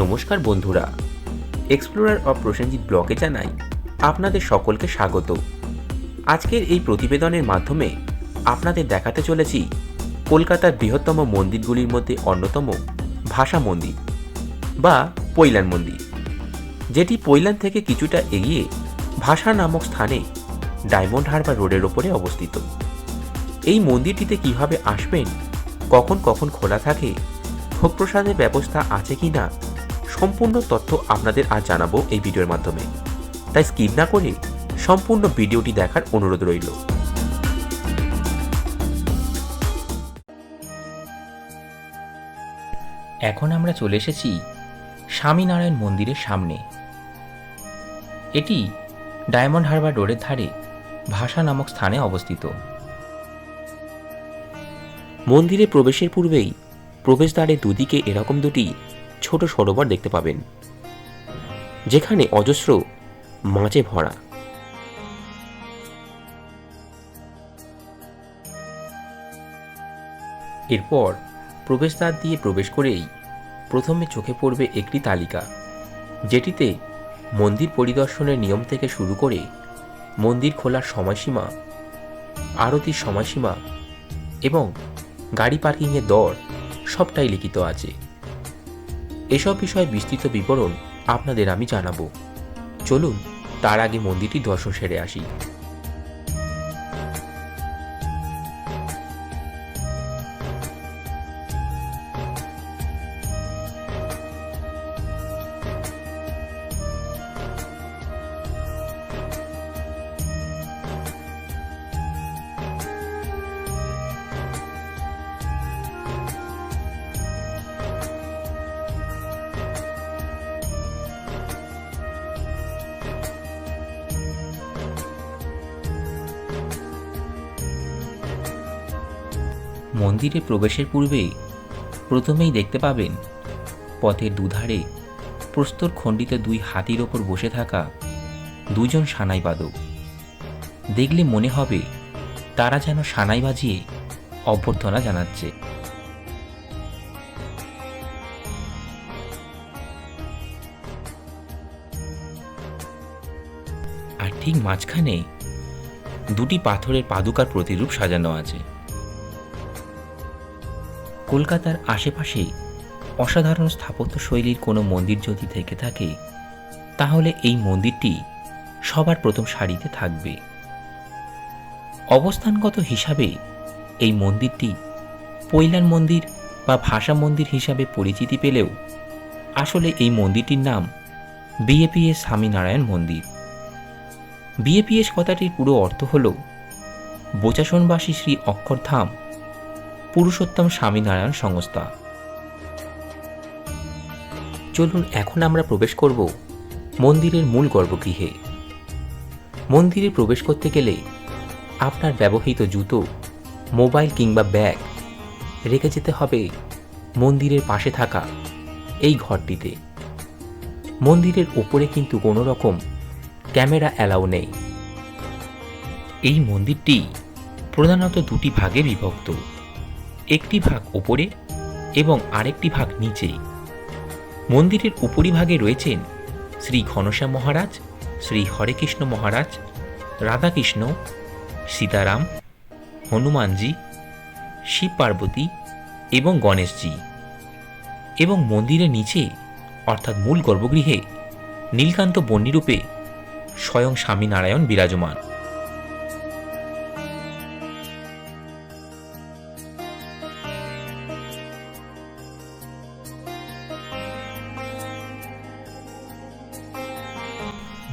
নমস্কার বন্ধুরা। Explorer of Prosenjit ব্লকে জানাই আপনাদের সকলকে স্বাগত। আজকের এই প্রতিবেদনের মাধ্যমে আপনাদের দেখাতে চলেছি কলকাতার বৃহত্তম মন্দিরগুলির মধ্যে অন্যতম ভাষা মন্দির বা পৈলান মন্দির, যেটি পৈলান থেকে কিছুটা এগিয়ে ভাষা নামক স্থানে ডায়মন্ড হারবার রোডের ওপরে অবস্থিত। এই মন্দিরটিতে কীভাবে আসবেন, কখন কখন খোলা থাকে ভোগ প্রসাদের ব্যবস্থা আছে কি না সম্পূর্ণ তথ্য আপনাদের আজ জানাব এই ভিডিওর মাধ্যমে। তাই স্কিপ না করে সম্পূর্ণ ভিডিওটি দেখার অনুরোধ রইল। এখন আমরা চলে এসেছি স্বামীনারায়ণ মন্দিরের সামনে। এটি ডায়মন্ড হারবার রোডের ধারে ভাষা নামক স্থানে অবস্থিত। মন্দিরে প্রবেশের পূর্বেই প্রবেশদ্বারের দুদিকে এরকম দুটি ছোট সরোবর দেখতে পাবেন, যেখানে অজস্র মাঝে ভরা। এরপর প্রবেশদ্বার দিয়ে প্রবেশ করেই প্রথমে চোখে পড়বে একটি তালিকা, যেটিতে মন্দির পরিদর্শনের নিয়ম থেকে শুরু করে মন্দির খোলার সময়সীমা, আরতির সময়সীমা এবং গাড়ি পার্কিংয়ের দর সবটাই লিখিত আছে। এসব বিষয়ে বিস্তৃত বিবরণ আপনাদের আমি জানাব। চলুন তার আগে মন্দিরটি দর্শন সেরে আসি। মন্দিরে প্রবেশের পূর্বে প্রথমেই দেখতে পাবেন পথের দুধারে প্রস্তর খণ্ডিত দুই হাতির ওপর বসে থাকা দুজন সানাই বাদক। দেখলে মনে হবে তারা যেন সানাই বাজিয়ে অভ্যর্থনা জানাচ্ছে। আর ঠিক মাঝখানে দুটি পাথরের পাদুকার প্রতিরূপ সাজানো আছে। কলকাতার আশেপাশে অসাধারণ স্থাপত্য শৈলীর কোনো মন্দির যদি থেকে থাকে, তাহলে এই মন্দিরটি সবার প্রথম সারিতে থাকবে। অবস্থানগত হিসাবে এই মন্দিরটি পৈলান মন্দির বা ভাষা মন্দির হিসাবে পরিচিতি পেলেও আসলে এই মন্দিরটির নাম বিএপিএস স্বামীনারায়ণ মন্দির। বিএপিএস কথাটির পুরো অর্থ হল বোচাসনবাসী শ্রী অক্ষরধাম পুরুষোত্তম স্বামীনারায়ণ সংস্থা। চলুন এখন আমরা প্রবেশ করব মন্দিরের মূল গর্ভগৃহে। মন্দিরে প্রবেশ করতে গেলে আপনার ব্যবহৃত জুতো, মোবাইল কিংবা ব্যাগ রেখে যেতে হবে মন্দিরের পাশে থাকা এই ঘরটিতে। মন্দিরের ওপরে কিন্তু কোনো রকম ক্যামেরা অ্যালাউ নেই। এই মন্দিরটি প্রধানত দুটি ভাগে বিভক্ত। একটি ভাগ ওপরে এবং আরেকটি ভাগ নিচে মন্দিরের উপরিভাগে রয়েছেন শ্রী ঘনশ্যাম মহারাজ, শ্রী হরেকৃষ্ণ মহারাজ, রাধাকৃষ্ণ, সীতারাম, হনুমানজি, শিব পার্বতী এবং গণেশজি এবং মন্দিরের নিচে, অর্থাৎ মূল গর্ভগৃহে, নীলকান্ত বন্যিরূপে স্বয়ং স্বামীনারায়ণ বিরাজমান।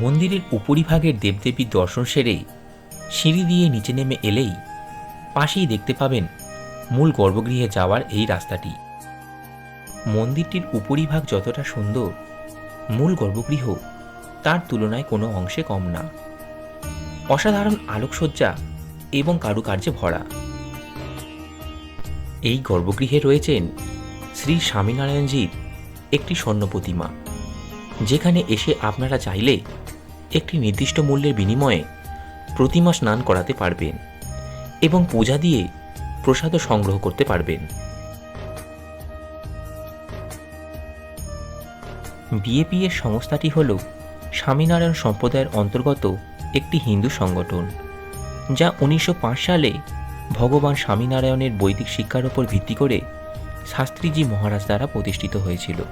মন্দিরের উপরিভাগের দেবদেবীর দর্শন সেরে সিঁড়ি দিয়ে নিচে নেমে এলেই পাশেই দেখতে পাবেন মূল গর্ভগৃহে যাওয়ার এই রাস্তাটি। মন্দিরটির উপরিভাগ যতটা সুন্দর, মূল গর্ভগৃহ তার তুলনায় কোনো অংশে কম না। অসাধারণ আলোকসজ্জা এবং কারুকার্যে ভরা। এই গর্ভগৃহে রয়েছেন শ্রী স্বামীনারায়ণজির একটি স্বর্ণ প্রতিমা যেখানে এসে আপনারা চাইলে একটি নির্দিষ্ট মূল্যের বিনিময়ে প্রতিমা স্নান করাতে পারবেন এবং পূজা দিয়ে প্রসাদও সংগ্রহ করতে পারবেন। বিএপিএর সংস্থাটি হল স্বামীনারায়ণ সম্প্রদায়ের অন্তর্গত একটি হিন্দু সংগঠন, যা উনিশশো পাঁচ সালে ভগবান স্বামীনারায়ণের বৈদিক শিক্ষার উপর ভিত্তি করে শাস্ত্রীজি মহারাজ দ্বারা প্রতিষ্ঠিত হয়েছিল।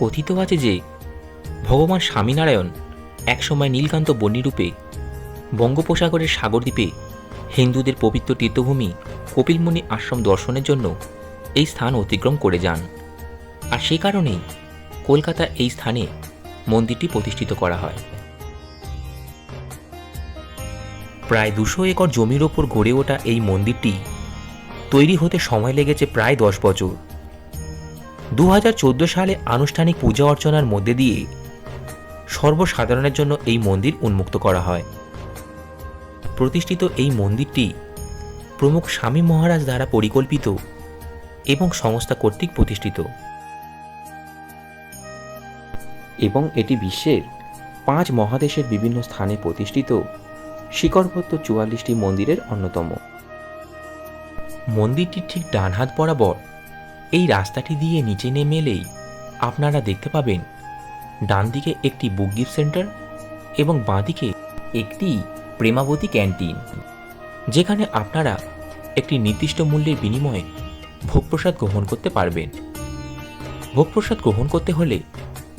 কথিত আছে যে, ভগবান স্বামীনারায়ণ একসময় নীলকান্ত বন্যীরূপে বঙ্গোপসাগরের সাগরদ্বীপে হিন্দুদের পবিত্র তীর্থভূমি কপিলমুনি আশ্রম দর্শনের জন্য এই স্থান অতিক্রম করে যান। আর সে কারণেই কলকাতা এই স্থানে মন্দিরটি প্রতিষ্ঠিত করা হয়। প্রায় দুশো একর জমির ওপর গড়ে ওঠা এই মন্দিরটি তৈরি হতে সময় লেগেছে প্রায় দশ বছর। দু হাজার চোদ্দ সালে আনুষ্ঠানিক পূজা অর্চনার মধ্যে দিয়ে সর্বসাধারণের জন্য এই মন্দির উন্মুক্ত করা হয়। প্রতিষ্ঠিত এই মন্দিরটি প্রমুখ স্বামী মহারাজ দ্বারা পরিকল্পিত এবং সংস্থা কর্তৃক প্রতিষ্ঠিত। এবং এটি বিশ্বের পাঁচ মহাদেশের বিভিন্ন স্থানে প্রতিষ্ঠিত শিকড়বদ্ধ চুয়াল্লিশটি মন্দিরের অন্যতম। মন্দিরটির ঠিক ডান হাত বরাবর এই রাস্তাটি দিয়ে নিচে নেমে এলেই আপনারা দেখতে পাবেন ডান দিকে একটি বুক গিফট সেন্টার এবং বাঁদিকে একটি প্রেমাবতী ক্যান্টিন, যেখানে আপনারা একটি নির্দিষ্ট মূল্যের বিনিময়ে ভোগপ্রসাদ গ্রহণ করতে পারবেন। ভোগপ্রসাদ গ্রহণ করতে হলে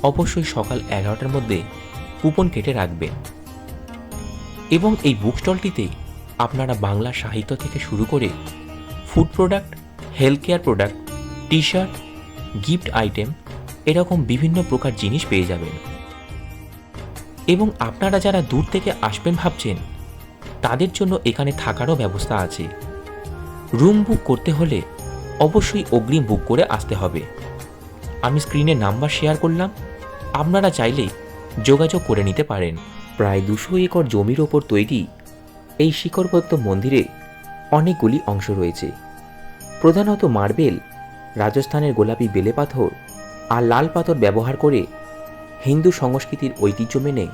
অবশ্যই সকাল এগারোটার মধ্যে কুপন কেটে রাখবেন এবং এই বুক স্টলটিতে আপনারা বাংলা সাহিত্য থেকে শুরু করে food product, health care product T shirt gift item এরকম বিভিন্ন প্রকার জিনিস পেয়ে যাবেন। এবং আপনারা যারা দূর থেকে আসবেন ভাবছেন, তাদের জন্য এখানে থাকারও ব্যবস্থা আছে। রুম বুক করতে হলে অবশ্যই অগ্রিম বুক করে আসতে হবে। আমি স্ক্রিনে নাম্বার শেয়ার করলাম, আপনারা চাইলে যোগাযোগ করে নিতে পারেন। প্রায় দুশো একর জমির ওপর তৈরি এই শিকড়বদ্ধ মন্দিরে অনেকগুলি অংশ রয়েছে। প্রধানত মার্বেল রাজস্থানের গোলাপি বেলে পাথর আর লাল পাথর ব্যবহার করে হিন্দু সংস্কৃতির ঐতিহ্য মেনে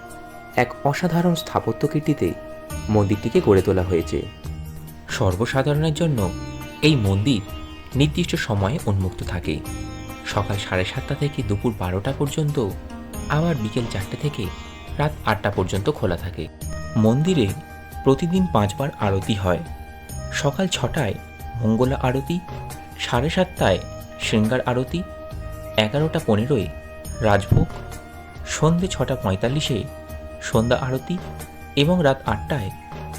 এক অসাধারণ স্থাপত্য কীর্তিতে মন্দিরটিকে গড়ে তোলা হয়েছে। সর্বসাধারণের জন্য এই মন্দির নির্দিষ্ট সময়ে উন্মুক্ত থাকে। সকাল সাড়ে সাতটা থেকে দুপুর বারোটা পর্যন্ত আবার বিকেল চারটে থেকে রাত আটটা পর্যন্ত খোলা থাকে। মন্দিরে প্রতিদিন পাঁচবার আরতি হয়। সকাল ছটায় মঙ্গলা আরতি সাড়ে সাতটায় শৃঙ্গার আরতি, এগারোটা পনেরোয় রাজভোগ, সন্ধে ছটা পঁয়তাল্লিশে সন্ধ্যা আরতি এবং রাত আটটায়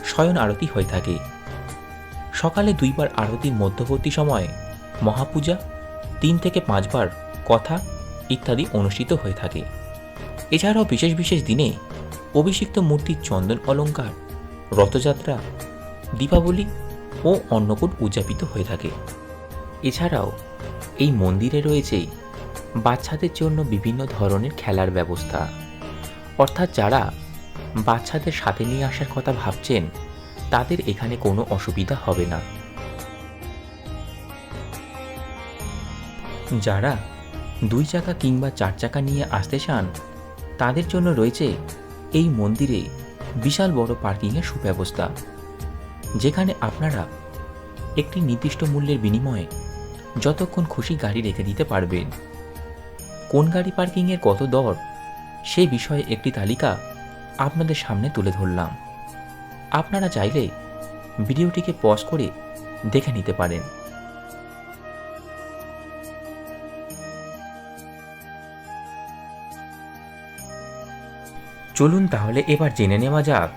শয়ন আরতি হয়ে থাকে। সকালে দুইবার আরতির মধ্যবর্তী সময়ে মহাপূজা, তিন থেকে পাঁচবার কথা ইত্যাদি অনুষ্ঠিত হয়ে থাকে। এছাড়াও বিশেষ বিশেষ দিনে অভিষিক্ত মূর্তির চন্দন অলঙ্কার, রথযাত্রা, দীপাবলি ও অন্নকূট উদযাপিত হয়ে থাকে। এছাড়াও, এই মন্দিরে রয়েছে বাচ্চাদের জন্য বিভিন্ন ধরনের খেলার ব্যবস্থা। অর্থাৎ যারা বাচ্চাদের সাথে নিয়ে আসার কথা ভাবছেন, তাদের এখানে কোনো অসুবিধা হবে না। যারা দুই চাকা কিংবা চার চাকা নিয়ে আসতে চান, তাদের জন্য রয়েছে এই মন্দিরে বিশাল বড় পার্কিংয়ের সুব্যবস্থা, যেখানে আপনারা একটি নির্দিষ্ট মূল্যের বিনিময়ে যতক্ষণ খুশি গাড়ি রেখে দিতে পারবেন কোন গাড়ি পার্কিংয়ের কত দর? সেই বিষয়ে একটি তালিকা আপনাদের সামনে তুলে ধরলাম। আপনারা চাইলে ভিডিওটিকে পজ করে দেখে নিতে পারেন। চলুন তাহলে এবার জেনে নেওয়া যাক।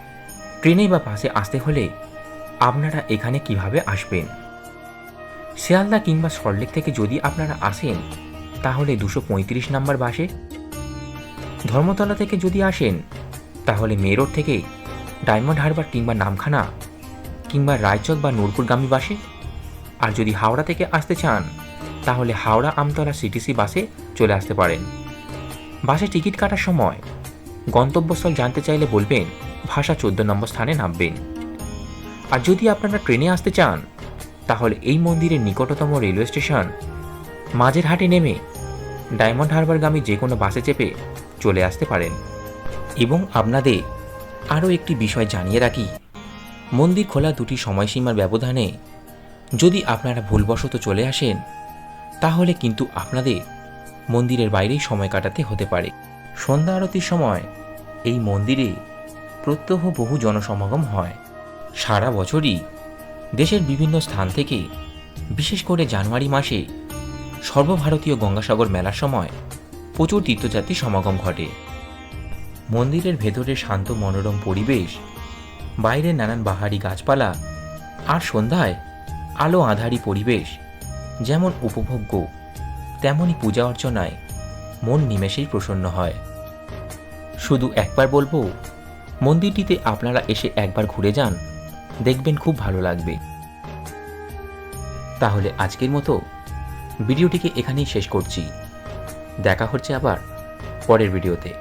ট্রেনে বা বাসে আসতে হলে আপনারা এখানে কীভাবে আসবেন? শিয়ালদা কিংবা সল্টলেক থেকে যদি আপনারা আসেন, তাহলে দুশো পঁয়ত্রিশ নাম্বার বাসে। ধর্মতলা থেকে যদি আসেন, তাহলে মেরোড থেকে ডায়মন্ড হারবার কিংবা নামখানা কিংবা রায়চক বা নূরপুরগামী বাসে। আর যদি হাওড়া থেকে আসতে চান, তাহলে হাওড়া আমতলা সিটিসি বাসে চলে আসতে পারেন। বাসে টিকিট কাটার সময় গন্তব্যস্থল জানতে চাইলে বলবেন, ভাষা চোদ্দ নম্বর স্থানে নামবেন। আর যদি আপনারা ট্রেনে আসতে চান তাহলে এই মন্দিরের নিকটতম রেলওয়ে স্টেশন? মাঝের হাটে নেমে ডায়মন্ড হারবারগামী যে কোনো বাসে চেপে চলে আসতে পারেন। এবং আপনাদের আরও একটি বিষয় জানিয়ে রাখি। মন্দির খোলা দুটি সময়সীমার ব্যবধানে যদি আপনারা ভুলবশত চলে আসেন, তাহলে কিন্তু আপনাদের মন্দিরের বাইরেই সময় কাটাতে হতে পারে। সন্ধ্যা আরতির সময় এই মন্দিরে প্রত্যহ বহু জনসমাগম হয়। সারা বছরই দেশের বিভিন্ন স্থান থেকে, বিশেষ করে জানুয়ারি মাসে সর্বভারতীয় গঙ্গাসাগর মেলার সময় প্রচুর তীর্থযাত্রী সমাগম ঘটে। মন্দিরের ভেতরে শান্ত মনোরম পরিবেশ বাইরে নানান বাহারি গাছপালা আর সন্ধ্যায় আলো আধারি পরিবেশ যেমন উপভোগ্য তেমনই পূজা অর্চনায় মন নিমেষেই প্রসন্ন হয়। শুধু একবার বলব, মন্দিরটিতে আপনারা এসে একবার ঘুরে যান। দেখবেন খুব ভালো লাগবে। তাহলে আজকের মতো ভিডিওটিকে এখানেই শেষ করছি। দেখা হচ্ছে আবার পরের ভিডিওতে।